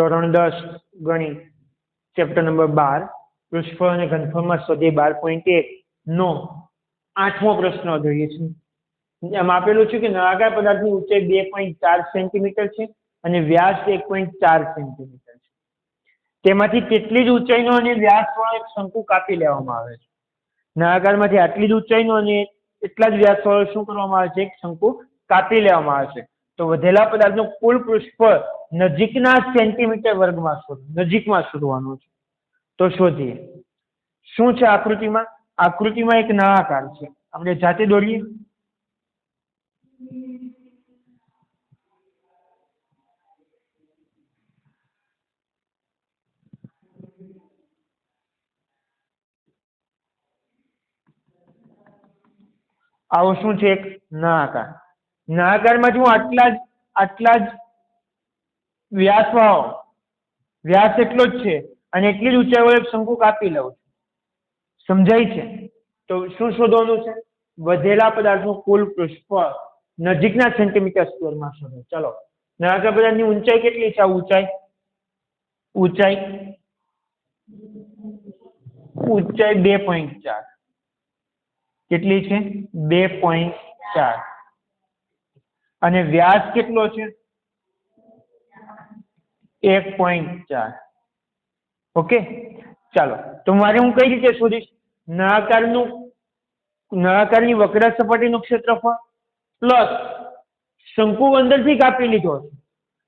ધોરણ દસ ગણિત ચેપ્ટર નંબર બાર પૃષ્ઠફળ અને ઘનફળમાં સ્વાધ્યાય બાર પોઈન્ટ એક, નો, આઠમો પ્રશ્ન જોઈએ છે. એમ આપેલું છે કે નળાકાર પદાર્થની ઊંચાઈ બે પોઈન્ટ ચાર સેન્ટીમીટર છે અને વ્યાસ એક પોઈન્ટ ચાર સેન્ટીમીટર છે. તેમાંથી તેટલી જ ઊંચાઈનો અને વ્યાસવાળો એક શંકુ કાપી લેવામાં આવે છે. નળાકારમાંથી આટલી જ ઊંચાઈનો અને એટલા જ વ્યાસવાળો શું કરવામાં આવે છે? એક શંકુ કાપી લેવામાં આવે છે. તો વધેલા પદાર્થનું કુલ પૃષ્ઠફળ નજીકના સેન્ટીમીટર વર્ગમાં શોધ, નજીકમાં શોધવાનું છે. તો શોધીએ. શું છે આકૃતિમાં? આકૃતિમાં એક નળાકાર છે. આપણે જાતે દોરીએ. આવો શું છે એક નળાકાર? નળાકારમાં હું આટલા જ આટલા જ વ્યાસ વાળો વ્યાસ એટલો જ છે. અને એટલી જ ઊંચાઈ વાળો શંકુ કાપી લઉં છું. સમજાય છે? તો શું શોધવાનું છે? વધેલા પદાર્થનું કુલ પૃષ્ઠફળ નજીકના સેન્ટીમીટર સ્ક્વેરમાં શોધો. ચલો. નળાકાર પદાર્થની ઊંચાઈ કેટલી છે? ઊંચાઈ? ઊંચાઈ? ઊંચાઈ બે પોઈન્ટ ચાર. કેટલી છે? બે પોઈન્ટ ચાર. અને વ્યાસ કેટલો છે? એક પોઈન્ટ ચાર. ઓકે ચાલો. તો મારે હું કઈ રીતે શોધીશ? નળાકારનું, નળાકારની વક્ર સપાટીનું ક્ષેત્રફળ પ્લસ શંકુ અંદરથી કાપી લીધો.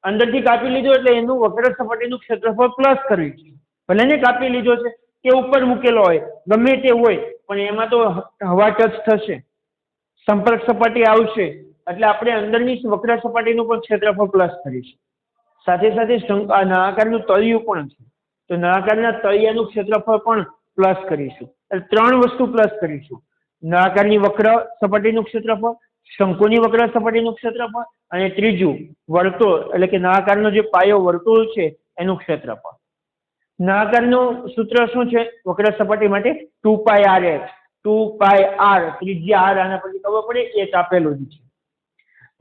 અંદરથી કાપી લીધો એટલે એનું વક્ર સપાટીનું ક્ષેત્રફળ પ્લસ કરવી છે. ભલે ને કાપી લીધો છે, કે ઉપર મૂકેલો હોય, ગમે તે હોય, પણ એમાં તો હવા ટચ થશે. સંપર્ક સપાટી આવશે, એટલે આપણે અંદરની વક્ર સપાટીનું પણ ક્ષેત્રફળ પ્લસ કરીશું. સાથે સાથે નળાકારનું તળિયું પણ છે. તો નળાકારના તળિયાનું ક્ષેત્રફળ પણ પ્લસ કરીશું. એટલે ત્રણ વસ્તુ પ્લસ કરીશું. નળાકારની વક્ર સપાટીનું ક્ષેત્રફળ, શંકુની વક્ર સપાટીનું ક્ષેત્રફળ અને ત્રીજું વર્તુળ, એટલે કે નળાકારનો જે પાયો વર્તુળ છે, એનું ક્ષેત્રફળ. નળાકારનું સૂત્ર શું છે? વક્ર સપાટી માટે two pi r h two pi r ત્રિજ્યા આર આના પછી ખબર પડે એચ આપેલું જ છે.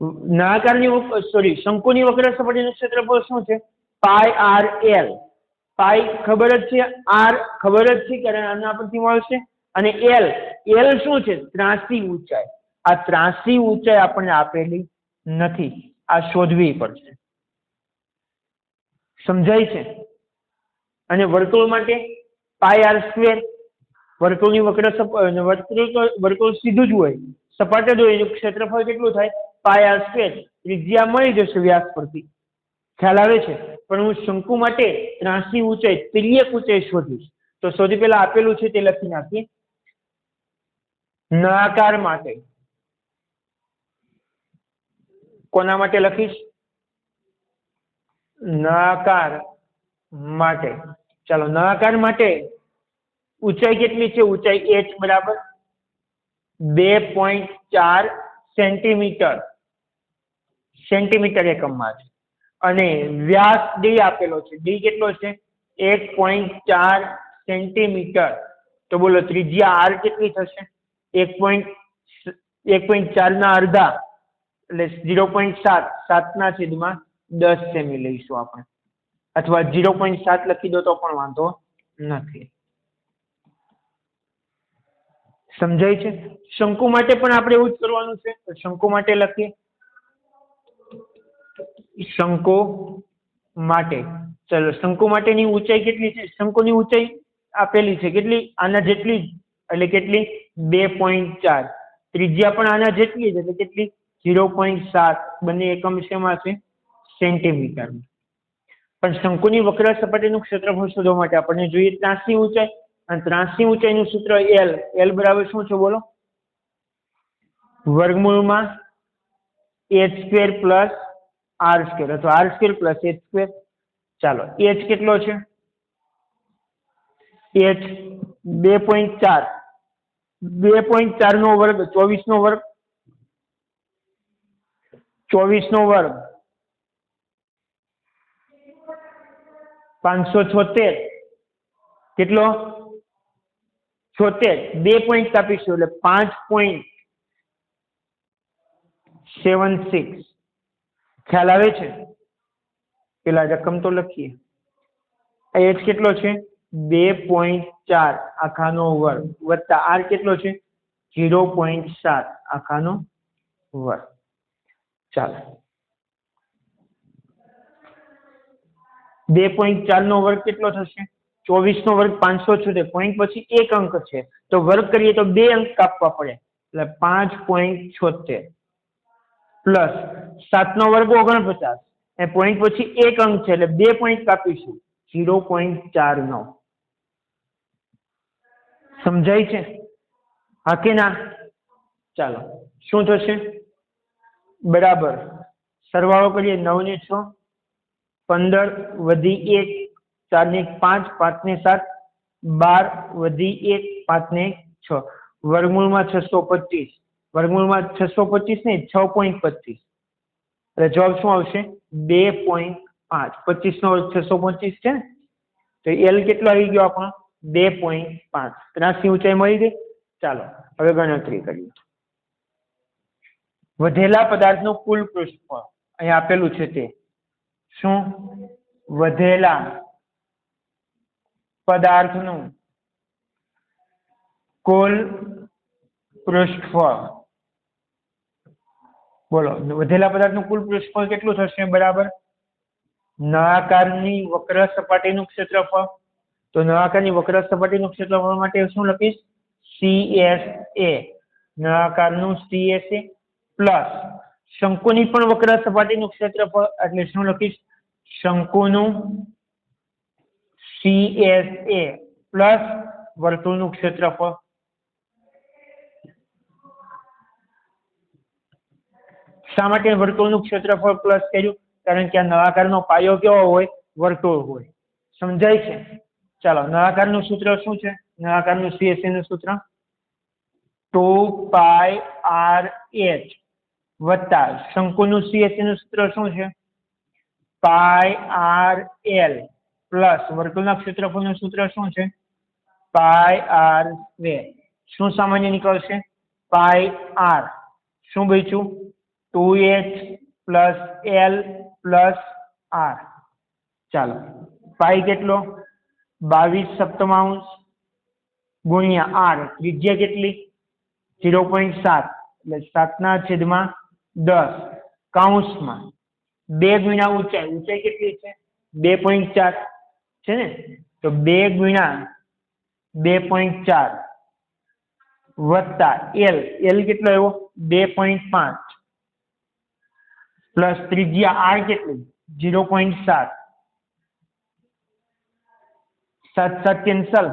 નળાકારની સોરી શંકુની વક્ર સપાટીનું ક્ષેત્રફળ શું છે? Pi R L. પાય ખબર જ છે? આર ખબર જ છે કારણ આના પરથી મળશે? અને એલ એલ શું છે? ત્રાસી ઊંચાઈ. આ ત્રાસી ઊંચાઈ આપણને આપેલી નથી. આ શોધવી પડશે. સમજાય છે? અને વર્તુળ માટે પાય આર સ્ક્વેર. વર્તુળની વક્ર વર્તુળ વર્તુળ સીધું જ હોય. સપાટ જ હોય એનું ક્ષેત્રફળ કેટલું થાય? પાય આર ત્રિજ્યા મળી જશે વ્યાસ પરથી. ખ્યાલ આવે છે? પણ હું શંકુ માટે ત્રાસી ઊંચાઈ તિર્યક ઊંચાઈ શોધીશ. તો સૌથી પહેલા આપેલું છે તે લખી નાખીએ. નળાકાર માટે. કોના માટે લખીશ? નળાકાર માટે. ચાલો, નળાકાર માટે ઊંચાઈ કેટલી છે? ઊંચાઈ એચ બરાબર બે પોઈન્ટ ચાર સેન્ટીમીટર. સેન્ટીમીટર એકમમાં છે. અને વ્યાસ ડી આપેલો છે. ડી કેટલો છે? એક પોઈન્ટ ચાર સેન્ટીમીટર. તો બોલો, ત્રિજ્યા આર કેટલી થશે? એક પોઈન્ટ એક પોઈન્ટ ચારના અડધા. એટલે ઝીરો પોઈન્ટ સાત. સાતના છેદમાં દસ સેમી લઈશું આપણે. અથવા ઝીરો પોઈન્ટ સાત લખી દો તો પણ વાંધો નથી. સમજાય છે? શંકુ માટે પણ આપણે એવું જ કરવાનું છે. શંકુ માટે લખીએ. શંકુ માટે. ચલો, શંકુ માટેની ઊંચાઈ કેટલી છે? શંકુની ઊંચાઈ આપેલી છે. કેટલી? આના જેટલી એટલે કેટલી? બે પોઈન્ટ ચાર. ત્રિજ્યા પણ આના જેટલી જ, એટલે કેટલી? ઝીરો પોઈન્ટ સાત. બંને એકમ શેમાં છે? સેન્ટીમીટરમાં. પણ શંકુની વક્ર સપાટીનું ક્ષેત્રફળ શોધવા માટે આપણને જોઈએ ત્રાસની ઊંચાઈ. અને ત્રાસની ઊંચાઈનું સૂત્ર એલ એલ બરાબર શું છે? બોલો. વર્ગમૂળમાં h square plus r square. અથવા r square plus h square. ચાલો, એચ કેટલો છે? એચ બે પોઈન્ટ ચાર. બે પોઈન્ટ ચારનો વર્ગ ચોવીસનો વર્ગ. ચોવીસનો વર્ગ. પાંચસો છોતેર. કેટલો? છોતેર. બે પોઈન્ટ કાપીશું એટલે પાંચ પોઈન્ટ સેવન સિક્સ. ખ્યાલ આવે છે? પેલા રકમ તો લખીએ. એચ કેટલો છે? બે પોઈન્ટ ચાર આખાનો વર્ગ વત્તા આર કેટલો છે? ઝીરો પોઈન્ટ સાત આખાનો વર્ગ. ચાલો. બે પોઈન્ટ ચાર નો વર્ગ કેટલો થશે? ચોવીસ નો વર્ગ પાંચસો છોતેર. પોઈન્ટ પછી એક અંક છે. તો વર્ગ કરીએ તો બે અંક કાપવા પડે. એટલે પાંચ પોઈન્ટ છોતેર. પ્લસ સાત નો વર્ગ ઓગણપચાસ. એ પોઈન્ટ પછી એક અંક છે, એટલે બે પોઈન્ટ કાપીશું. ઝીરો પોઈન્ટ ચાર નવ. સમજાય છે? હા કે ના? ચાલો. શું થશે? બરાબર. સરવાળો કરીએ નવ ને છ. પંદર વધી એક, ચાર ને પાંચ પાંચ ને સાત, બાર વધી એક, પાંચ ને છ. વર્ગમૂળમાં છસો પચીસ. વર્ગમૂળમાં છસો પચીસ ને છ પોઈન્ટ પચીસ. એટલે જવાબ શું આવશે? બે પોઈન્ટ પાંચ. પચીસ નો છસો પચીસ છે તો એલ કેટલો આવી ગયો આપણો? બે પોઈન્ટ પાંચ. ત્રાસી ઊંચાઈ મળી ગઈ? ચાલો, હવે ગણતરી કરીએ. વધેલા પદાર્થનું કુલ પૃષ્ઠફળ. અહીં આપેલું છે તે. શું? વધેલા પદાર્થનું કુલ પૃષ્ઠફળ. બોલો, વધેલા પદાર્થનું કુલ પૃષ્ઠફળ કેટલું થશે? બરાબર. નળાકારની વક્ર સપાટીનું ક્ષેત્રફળ. તો નળાકારની વક્ર સપાટીનું ક્ષેત્રફળ માટે શું લખીશ? સી એસ એ નળાકારનું સી એસ એ પ્લસ શંકુની પણ વક્ર સપાટીનું ક્ષેત્રફળ. એટલે શું લખીશ? શંકુનું સી એસ એ પ્લસ વર્તુળનું ક્ષેત્રફળ. શા માટે વર્તુળનું ક્ષેત્રફળ પ્લસ કર્યું? કારણ કે આ નળાકારનો પાયો કેવો હોય? વર્તુળ હોય. સમજાય છે? ચાલો, નળાકારનું સૂત્ર શું છે? નળાકારનું સીએસસી નું સૂત્ર? ટુ પાય આર એચ વત્તા શંકુનું સીએસસી નું સૂત્ર શું છે? પાય આર એલ પ્લસ વર્તુળના ક્ષેત્રફળનું સૂત્ર શું છે? પાય આર સ્ક્વેર શું સામાન્ય નીકળશે? Pi r. શું બચ્યું? Two h plus l plus r. ચાલો, પાઈ કેટલો? બાવીસ સપ્તમાંશ ગુણ્યા આર. ત્રિજ્યા કેટલી? ઝીરો પોઈન્ટ સાત. એટલે સાતના છેદમાં દસ. કાઉન્સમાં બે ગુણ્યા ઊંચાઈ. ઊંચાઈ કેટલી છે? બે પોઈન્ટ ચાર. છે ને? તો બે ગુણ્યા બે પોઈન્ટ ચાર વત્તા એલ. એલ કેટલો આવ્યો? બે પોઈન્ટ પાંચ. પ્લસ ત્રિજ્યા આર કેટલી? ઝીરો પોઈન્ટ સાત. સાત સાત કેન્સલ.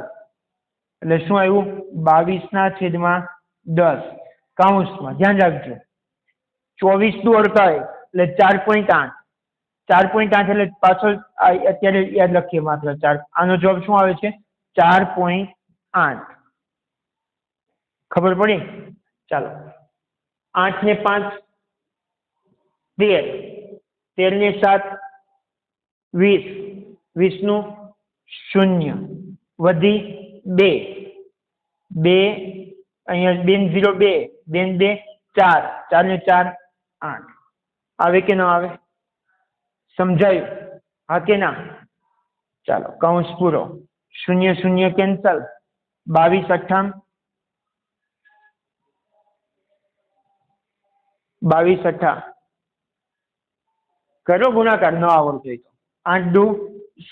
એટલે શું આવ્યું? બાવીસના છેદમાં દસ. કાઉન્સમાં ધ્યાન રાખજો. ચોવીસ દુ અડતાલીસ એટલે ચાર પોઈન્ટ આઠ. ચાર પોઈન્ટ આઠ એટલે પાછળ અત્યારે યાદ લખીએ માત્ર ચાર. આનો જવાબ શું આવે છે? ચાર પોઈન્ટ આઠ. ખબર પડી? ચાલો. આઠ ને પાંચ તેર તેર ને સાત વીસ વીસનું શૂન્ય વધી બે બે અહીંયા બેન ઝીરો બે. બેન બે, ચાર. ચાર ને ચાર, આઠ. આવે કે ન આવે? સમજાયું? હા કે ના? ચાલો કૌંસ પૂરો. શૂન્ય શૂન્ય કેન્સલ બાવીસ અઠ્ઠામ બાવીસ અઠ્ઠા કરો ગુણાકાર? ન આવડતો હોય તો. આઠ દુ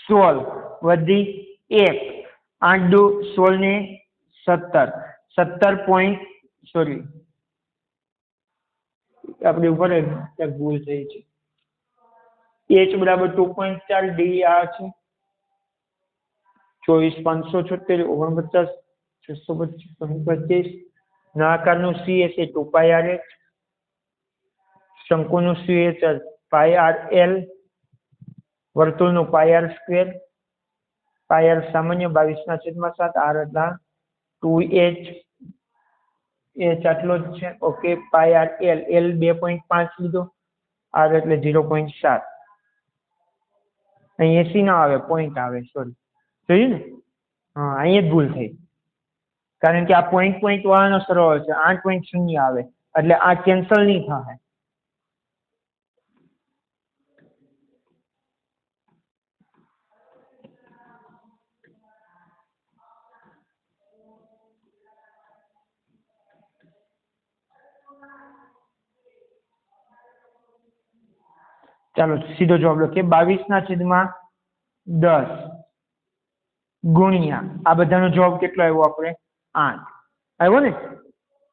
સોળ વધી એક. આઠ દુ સોળ ને સત્તર. સત્તર પોઈન્ટ સોરી આપણી ઉપર ભૂલ થઈ છે. એચ બરાબર ટુ પોઈન્ટ ચાર ડી આ છે. ચોવીસ પાંચસો છોતેર, ઓગણપચાસ, છસો પચીસ નાકારનું C A pi r h શંકુનું C H pi r l વર્તુળનું pi r square pi r સામાન્ય બાવીસના છેદમાં સાત આર હતા ટુ એચ એચ આટલો જ છે. Okay pi r l l બે પોઈન્ટ પાંચ લીધો આર એટલે ઝીરો પોઈન્ટ સાત. અહીં એસી ના આવે પોઈન્ટ આવે સોરી જોયું ને? હા, અહીંયા જ ભૂલ થઈ. કારણ કે આ પોઈન્ટ પોઈન્ટ વાળાનો સરવાળો છે, આઠ પોઈન્ટ શૂન્ય આવે, એટલે આ કેન્સલ નહીં થાય. ચાલો, સીધો જવાબ લખીએ. બાવીસના છેદમાં દસ ગુણ્યા. આ બધાનો જવાબ કેટલો આવ્યો આપણે? આઠ. આવ્યો ને?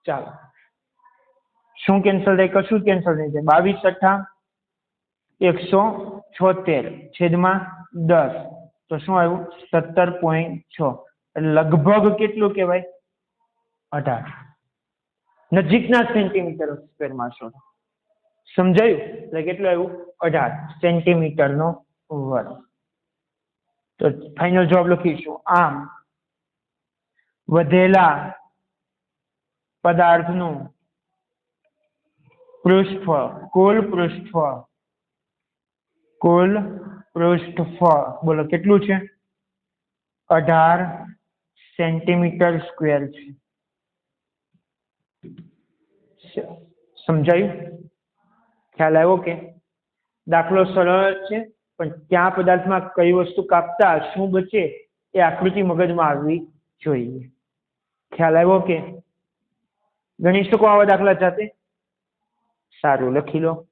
ચાલો. શું કેન્સલ થાય? કશું કેન્સલ નહીં થાય. બાવીસ અઠ્ઠા એકસો છોતેર છેદમાં દસ. તો શું આવ્યું? સત્તર પોઈન્ટ છ. લગભગ કેટલું કહેવાય? અઢાર. નજીકના સેન્ટીમીટર સ્ક્વેરમાં છો સમજાયું? એટલે કેટલું આવ્યું? અઢાર સેન્ટીમીટરનો વર્ગ. તો ફાઇનલ જવાબ લખીશું. આમ, વધેલા પદાર્થનું પૃષ્ઠ, કુલ પૃષ્ઠ, કુલ પૃષ્ઠફળ બોલો કેટલું છે? અઢાર સેન્ટીમીટર સ્ક્વેર છે. સમજાયું? ખ્યાલ આવ્યો કે દાખલો સરળ છે, પણ ત્યાં પદાર્થમાં કઈ વસ્તુ કાપતા શું બચે એ આકૃતિ મગજમાં આવવી જોઈએ. ખ્યાલ આવ્યો કે ગણી શકો આવા દાખલા જાતે? સારું, લખી લો.